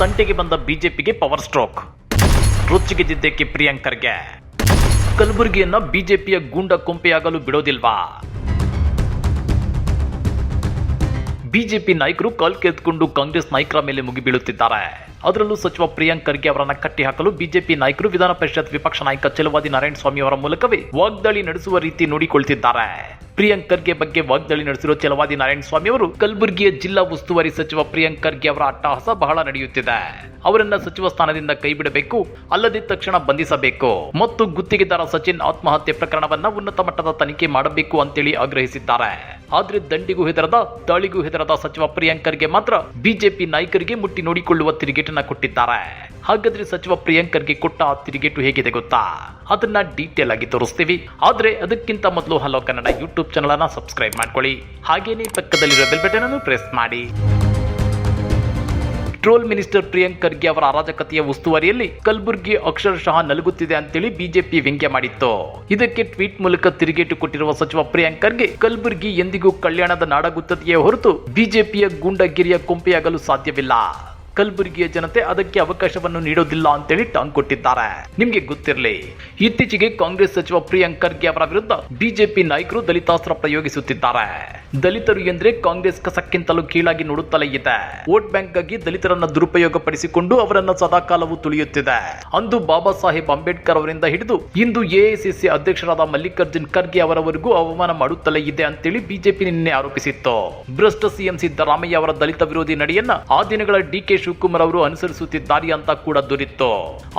ತಂಟೆಗೆ ಬಂದ ಬಿಜೆಪಿಗೆ ಪವರ್ ಸ್ಟ್ರೋಕ್. ರುಚಿಗೆದ್ದಿದ್ದಕ್ಕೆ ಪ್ರಿಯಾಂಕರ್ಗೆ ಕಲಬುರಗಿಯನ್ನ ಬಿಜೆಪಿಯ ಗೂಂಡ ಕೊಂಪೆಯಾಗಲು ಬಿಡೋದಿಲ್ವಾ? ಬಿಜೆಪಿ ನಾಯಕರು ಕಾಲ್ ಕೆತ್ಕೊಂಡು ಕಾಂಗ್ರೆಸ್ ನಾಯಕರ ಮೇಲೆ ಮುಗಿಬೀಳುತ್ತಿದ್ದಾರೆ ಅದರಲ್ಲೂ ಸಚಿವ ಪ್ರಿಯಾಂಕ್ ಖರ್ಗೆ ಅವರನ್ನ ಕಟ್ಟಿ ಹಾಕಲು ಬಿಜೆಪಿ ನಾಯಕರು ವಿಧಾನ ಪರಿಷತ್ ವಿಪಕ್ಷ ನಾಯಕ ಚಲವಾದಿ ನಾರಾಯಣ ಸ್ವಾಮಿ ಅವರ ಮೂಲಕವೇ ವಾಗ್ದಾಳಿ ನಡೆಸುವ ರೀತಿ ನೋಡಿಕೊಳ್ತಿದ್ದಾರೆ. ಪ್ರಿಯಾಂಕ್ ಖರ್ಗೆ ಬಗ್ಗೆ ವಾಗ್ದಾಳಿ ನಡೆಸಿರುವ ಚಲವಾದಿ ನಾರಾಯಣ ಸ್ವಾಮಿ ಅವರು ಕಲಬುರಗಿಯ ಜಿಲ್ಲಾ ಉಸ್ತುವಾರಿ ಸಚಿವ ಪ್ರಿಯಾಂಕ್ ಖರ್ಗೆ ಅವರ ಅಟ್ಟಹಾಸ ಬಹಳ ನಡೆಯುತ್ತಿದೆ. ಅವರನ್ನ ಸಚಿವ ಸ್ಥಾನದಿಂದ ಕೈಬಿಡಬೇಕು, ಅಲ್ಲದೆ ತಕ್ಷಣ ಬಂಧಿಸಬೇಕು. ಮತ್ತು ಗುತ್ತಿಗೆದಾರ ಸಚಿನ್ ಆತ್ಮಹತ್ಯೆ ಪ್ರಕರಣವನ್ನ ಉನ್ನತ ಮಟ್ಟದ ತನಿಖೆ ಮಾಡಬೇಕು ಅಂತೇಳಿ ಆಗ್ರಹಿಸಿದ್ದಾರೆ. ಆದ್ರೆ ದಂಡಿಗೂ ಹೆದರದ, ದಾಳಿಗೂ ಹೆದರದ ಸಚಿವ ಪ್ರಿಯಾಂಕರ್ಗೆ ಮಾತ್ರ ಬಿಜೆಪಿ ನಾಯಕರಿಗೆ ಮುಟ್ಟಿ ನೋಡಿಕೊಳ್ಳುವ ತಿರುಗೇಟನ್ನ ಕೊಟ್ಟಿದ್ದಾರೆ. ಹಾಗಾದ್ರೆ ಸಚಿವ ಪ್ರಿಯಾಂಕರ್ಗೆ ಕೊಟ್ಟ ಆ ತಿರುಗೇಟು ಹೇಗಿದೆ ಗೊತ್ತಾ? ಅದನ್ನ ಡೀಟೇಲ್ ಆಗಿ ತೋರಿಸ್ತೀವಿ. ಆದ್ರೆ ಅದಕ್ಕಿಂತ ಮೊದಲು ಹಲೋ ಕನ್ನಡ ಯೂಟ್ಯೂಬ್ ಚಾನಲ್ ಅನ್ನ ಸಬ್ಸ್ಕ್ರೈಬ್ ಮಾಡ್ಕೊಳ್ಳಿ. ಹಾಗೇನೇ ಪಕ್ಕದಲ್ಲಿರೋ ಬೆಲ್ ಬಟನ್ ಅನ್ನು ಪ್ರೆಸ್ ಮಾಡಿ. ಟ್ರೋಲ್ ಮಿನಿಸ್ಟರ್ ಪ್ರಿಯಾಂಕ್ ಖರ್ಗೆ ಅವರ ಅರಾಜಕತೆಯ ಉಸ್ತುವಾರಿಯಲ್ಲಿ ಕಲಬುರಗಿ ಅಕ್ಷರಶಃ ನಲುಗುತ್ತಿದೆ ಅಂತೇಳಿ ಬಿಜೆಪಿ ವ್ಯಂಗ್ಯ ಮಾಡಿತ್ತು. ಇದಕ್ಕೆ ಟ್ವೀಟ್ ಮೂಲಕ ತಿರುಗೇಟು ಕೊಟ್ಟಿರುವ ಸಚಿವ ಪ್ರಿಯಾಂಕ್ ಖರ್ಗೆ ಕಲಬುರಗಿ ಎಂದಿಗೂ ಕಲ್ಯಾಣದ ನಾಡಾಗುತ್ತದೆಯೇ ಹೊರತು ಬಿಜೆಪಿಯ ಗೂಂಡಗಿರಿಯ ಕೊಂಪೆಯಾಗಲು ಸಾಧ್ಯವಿಲ್ಲ. ಕಲಬುರಗಿಯ ಜನತೆ ಅದಕ್ಕೆ ಅವಕಾಶವನ್ನು ನೀಡೋದಿಲ್ಲ ಅಂತೇಳಿ ಟಾಂಗ್ ಕೊಟ್ಟಿದ್ದಾರೆ. ನಿಮ್ಗೆ ಗೊತ್ತಿರಲಿ, ಇತ್ತೀಚೆಗೆ ಕಾಂಗ್ರೆಸ್ ಸಚಿವ ಪ್ರಿಯಾಂಕ್ ಖರ್ಗೆ ಅವರ ವಿರುದ್ಧ ಬಿಜೆಪಿ ನಾಯಕರು ದಲಿತಾಸ್ತ್ರ ಪ್ರಯೋಗಿಸುತ್ತಿದ್ದಾರೆ. ದಲಿತರು ಎಂದ್ರೆ ಕಾಂಗ್ರೆಸ್ ಕಸಕ್ಕಿಂತಲೂ ಕೀಳಾಗಿ ನೋಡುತ್ತಲೇ ಇದೆ. ವೋಟ್ ಬ್ಯಾಂಕ್ ಆಗಿ ದಲಿತರನ್ನ ದುರುಪಯೋಗ ಪಡಿಸಿಕೊಂಡು ಅವರನ್ನ ಸದಾಕಾಲವೂ ತುಳಿಯುತ್ತಿದೆ. ಅಂದು ಬಾಬಾ ಸಾಹೇಬ್ ಅಂಬೇಡ್ಕರ್ ಅವರಿಂದ ಹಿಡಿದು ಇಂದು ಎಐಸಿಸಿ ಅಧ್ಯಕ್ಷರಾದ ಮಲ್ಲಿಕಾರ್ಜುನ್ ಖರ್ಗೆ ಅವರವರೆಗೂ ಅವಮಾನ ಮಾಡುತ್ತಲೇ ಇದೆ ಅಂತೇಳಿ ಬಿಜೆಪಿ ನಿನ್ನೆ ಆರೋಪಿಸಿತ್ತು. ಭ್ರಷ್ಟ ಸಿಎಂ ಸಿದ್ದರಾಮಯ್ಯ ಅವರ ದಲಿತ ವಿರೋಧಿ ನಡೆಯನ್ನ ಆ ದಿನಗಳ ಡಿ ಕೆ ಶಿವಕುಮಾರ್ ಅವರು ಅನುಸರಿಸುತ್ತಿದ್ದಾರೆ ಅಂತ ಕೂಡ ದೊರೆಯಿತ್ತು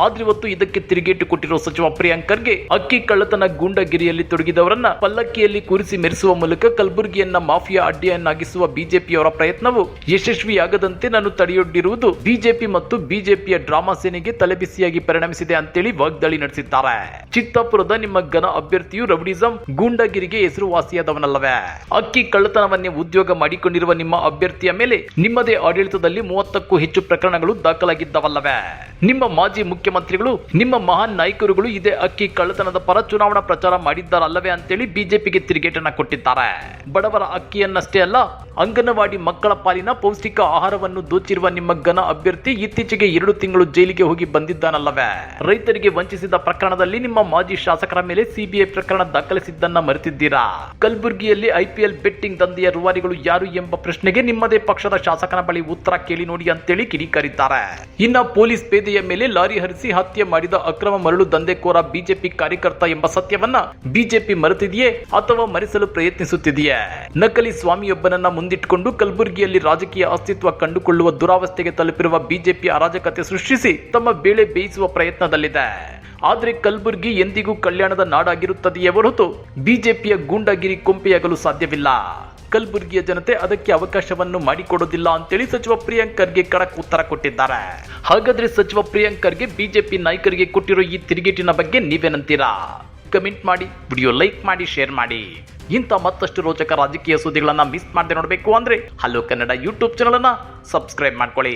ಆದ್ರೆ ಇವತ್ತು ಇದಕ್ಕೆ ತಿರುಗೇಟು ಕೊಟ್ಟಿರುವ ಸಚಿವ ಪ್ರಿಯಾಂಕರ್ಗೆ ಅಕ್ಕಿ ಕಳ್ಳತನ ಗೂಂಡಗಿರಿಯಲ್ಲಿ ತೊಡಗಿದವರನ್ನ ಪಲ್ಲಕ್ಕಿಯಲ್ಲಿ ಕೂರಿಸಿ ಮೆರೆಸುವ ಮೂಲಕ ಕಲಬುರಗಿಯನ್ನ ಮಾಫಿಯಾ ಅಡ್ಡಿಯನ್ನಾಗಿಸುವ ಬಿಜೆಪಿಯವರ ಪ್ರಯತ್ನವು ಯಶಸ್ವಿಯಾಗದಂತೆ ನಾನು ತಡೆಯೊಡ್ಡಿರುವುದು ಬಿಜೆಪಿ ಮತ್ತು ಬಿಜೆಪಿಯ ಡ್ರಾಮಾ ಸೇನೆಗೆ ತಲೆಬಿಸಿಯಾಗಿ ಪರಿಣಮಿಸಿದೆ ಅಂತೇಳಿ ವಾಗ್ದಾಳಿ ನಡೆಸಿದ್ದಾರೆ. ಚಿತ್ತಾಪುರದ ನಿಮ್ಮ ಘನ ಅಭ್ಯರ್ಥಿಯು ರೌಡಿಸಂ ಗೂಂಡಗಿರಿಗೆ ಹೆಸರುವಾಸಿಯಾದವನಲ್ಲವೇ. ಅಕ್ಕಿ ಕಳ್ಳತನವನ್ನೇ ಉದ್ಯೋಗ ಮಾಡಿಕೊಂಡಿರುವ ನಿಮ್ಮ ಅಭ್ಯರ್ಥಿಯ ಮೇಲೆ ನಿಮ್ಮದೇ ಆಡಳಿತದಲ್ಲಿ ಮೂವತ್ತಕ್ಕೂ ಹೆಚ್ಚು ಪ್ರಕರಣಗಳು ದಾಖಲಾಗಿದ್ದವಲ್ಲವೇ? ನಿಮ್ಮ ಮಾಜಿ ಮುಖ್ಯಮಂತ್ರಿಗಳು, ನಿಮ್ಮ ಮಹಾನ್ ನಾಯಕರುಗಳು ಇದೇ ಅಕ್ಕಿ ಕಳ್ಳತನದ ಪರ ಚುನಾವಣಾ ಪ್ರಚಾರ ಮಾಡಿದ್ದಾರಲ್ಲವೇ ಅಂತೇಳಿ ಬಿಜೆಪಿಗೆ ತಿರುಗೇಟನ್ನ ಕೊಟ್ಟಿದ್ದಾರೆ. ಬಡವರ ಅಕ್ಕಿಯನ್ನಷ್ಟೇ ಅಲ್ಲ, ಅಂಗನವಾಡಿ ಮಕ್ಕಳ ಪಾಲಿನ ಪೌಷ್ಟಿಕ ಆಹಾರವನ್ನು ದೋಚಿರುವ ನಿಮ್ಮ ಘನ ಅಭ್ಯರ್ಥಿ ಇತ್ತೀಚೆಗೆ ಎರಡು ತಿಂಗಳು ಜೈಲಿಗೆ ಹೋಗಿ ಬಂದಿದ್ದಾನಲ್ಲವೇ? ರೈತರಿಗೆ ವಂಚಿಸಿದ ಪ್ರಕರಣದಲ್ಲಿ ನಿಮ್ಮ ಮಾಜಿ ಶಾಸಕರ ಮೇಲೆ ಸಿಬಿಐ ಪ್ರಕರಣ ದಾಖಲಿಸಿದ್ದನ್ನ ಮರೆತಿದ್ದೀರಾ? ಕಲಬುರಗಿಯಲ್ಲಿ ಐಪಿಎಲ್ ಬೆಟ್ಟಿಂಗ್ ದಂಧೆಯ ರೂವಾರಿಗಳು ಯಾರು ಎಂಬ ಪ್ರಶ್ನೆಗೆ ನಿಮ್ಮದೇ ಪಕ್ಷದ ಶಾಸಕನ ಬಳಿ ಉತ್ತರ ಕೇಳಿ ನೋಡಿ ಅಂತೇಳಿ ಕಿಡಿಕಾರಿದ್ದಾರೆ. ಇನ್ನ ಪೊಲೀಸ್ ಪೇದೆಯ ಮೇಲೆ ಲಾರಿ ಹರಿಸಿ ಹತ್ಯೆ ಮಾಡಿದ ಅಕ್ರಮ ಮರಳು ದಂಧೆಕೋರ ಬಿಜೆಪಿ ಕಾರ್ಯಕರ್ತ ಎಂಬ ಸತ್ಯವನ್ನ ಬಿಜೆಪಿ ಮರೆತಿದೆಯೇ ಅಥವಾ ಮರೆಸಲು ಪ್ರಯತ್ನಿಸುತ್ತಿದೆಯೇ? ನಕಲಿ ಸ್ವಾಮಿಯೊಬ್ಬನನ್ನ ಮುಂದಿಟ್ಟುಕೊಂಡು ಕಲಬುರಗಿಯಲ್ಲಿ ರಾಜಕೀಯ ಅಸ್ತಿತ್ವ ಕಂಡುಕೊಳ್ಳುವ ದುರಾವಸ್ಥೆಗೆ ತಲುಪಿರುವ ಬಿಜೆಪಿ ಅರಾಜಕತೆ ಸೃಷ್ಟಿಸಿ ತಮ್ಮ ಬೇಳೆ ಬೇಯಿಸುವ ಪ್ರಯತ್ನದಲ್ಲಿದೆ. ಆದ್ರೆ ಕಲಬುರಗಿ ಎಂದಿಗೂ ಕಲ್ಯಾಣದ ನಾಡಾಗಿರುತ್ತದೆಯೇ ಹೊರತು ಬಿಜೆಪಿಯ ಗೂಂಡಾಗಿರಿ ಕೊಂಪೆಯಾಗಲು ಸಾಧ್ಯವಿಲ್ಲ. ಕಲಬುರಗಿಯ ಜನತೆ ಅದಕ್ಕೆ ಅವಕಾಶವನ್ನು ಮಾಡಿಕೊಡೋದಿಲ್ಲ ಅಂತೇಳಿ ಸಚಿವ ಪ್ರಿಯಾಂಕ್ ಖರ್ಗೆ ಉತ್ತರ ಕೊಟ್ಟಿದ್ದಾರೆ. ಹಾಗಾದ್ರೆ ಸಚಿವ ಪ್ರಿಯಾಂಕ್ ಖರ್ಗೆ ಬಿಜೆಪಿ ನಾಯಕರಿಗೆ ಕೊಟ್ಟಿರೋ ಈ ತಿರುಗೇಟಿನ ಬಗ್ಗೆ ನೀವೇನಂತೀರಾ? ಕಮೆಂಟ್ ಮಾಡಿ, ವಿಡಿಯೋ ಲೈಕ್ ಮಾಡಿ, ಶೇರ್ ಮಾಡಿ. ಇಂಥ ಮತ್ತಷ್ಟು ರೋಚಕ ರಾಜಕೀಯ ಸುದ್ದಿಗಳನ್ನ ಮಿಸ್ ಮಾಡದೆ ನೋಡಬೇಕು ಅಂದ್ರೆ ಹಲೋ ಕನ್ನಡ ಯೂಟ್ಯೂಬ್ ಚಾನಲ್ ಅನ್ನ ಸಬ್ಸ್ಕ್ರೈಬ್ ಮಾಡ್ಕೊಳ್ಳಿ.